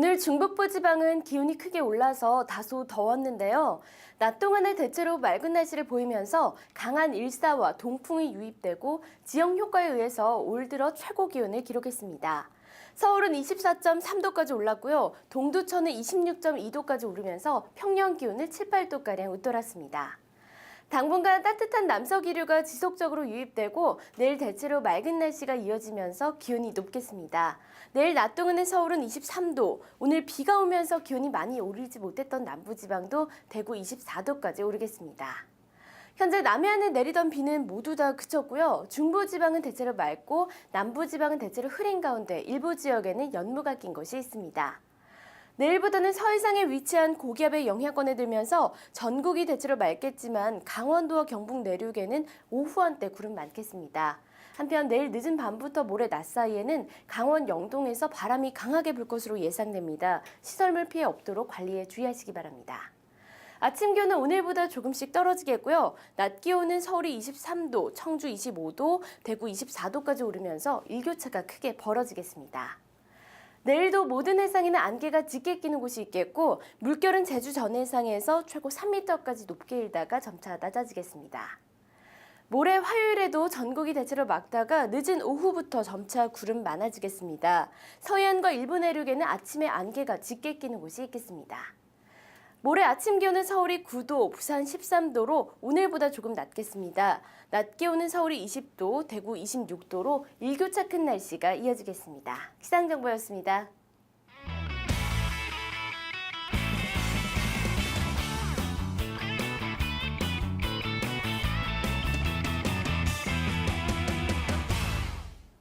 오늘 중북부 지방은 기온이 크게 올라서 다소 더웠는데요. 낮 동안에 대체로 맑은 날씨를 보이면서 강한 일사와 동풍이 유입되고 지형 효과에 의해서 올 들어 최고 기온을 기록했습니다. 서울은 24.3도까지 올랐고요. 동두천은 26.2도까지 오르면서 평년 기온을 7, 8도가량 웃돌았습니다. 당분간 따뜻한 남서 기류가 지속적으로 유입되고 내일 대체로 맑은 날씨가 이어지면서 기온이 높겠습니다. 내일 낮 동안의 서울은 23도, 오늘 비가 오면서 기온이 많이 오르지 못했던 남부지방도 대구 24도까지 오르겠습니다. 현재 남해안에 내리던 비는 모두 다 그쳤고요. 중부지방은 대체로 맑고 남부지방은 대체로 흐린 가운데 일부 지역에는 연무가 낀 곳이 있습니다. 내일부터는 서해상에 위치한 고기압의 영향권에 들면서 전국이 대체로 맑겠지만 강원도와 경북 내륙에는 오후 한때 구름 많겠습니다. 한편 내일 늦은 밤부터 모레 낮 사이에는 강원 영동에서 바람이 강하게 불 것으로 예상됩니다. 시설물 피해 없도록 관리에 주의하시기 바랍니다. 아침 기온은 오늘보다 조금씩 떨어지겠고요. 낮 기온은 서울이 23도, 청주 25도, 대구 24도까지 오르면서 일교차가 크게 벌어지겠습니다. 내일도 모든 해상에는 안개가 짙게 끼는 곳이 있겠고 물결은 제주 전 해상에서 최고 3m까지 높게 일다가 점차 낮아지겠습니다. 모레 화요일에도 전국이 대체로 맑다가 늦은 오후부터 점차 구름 많아지겠습니다. 서해안과 일부 내륙에는 아침에 안개가 짙게 끼는 곳이 있겠습니다. 모레 아침 기온은 서울이 9도, 부산 13도로 오늘보다 조금 낮겠습니다. 낮 기온은 서울이 20도, 대구 26도로 일교차 큰 날씨가 이어지겠습니다. 기상정보였습니다.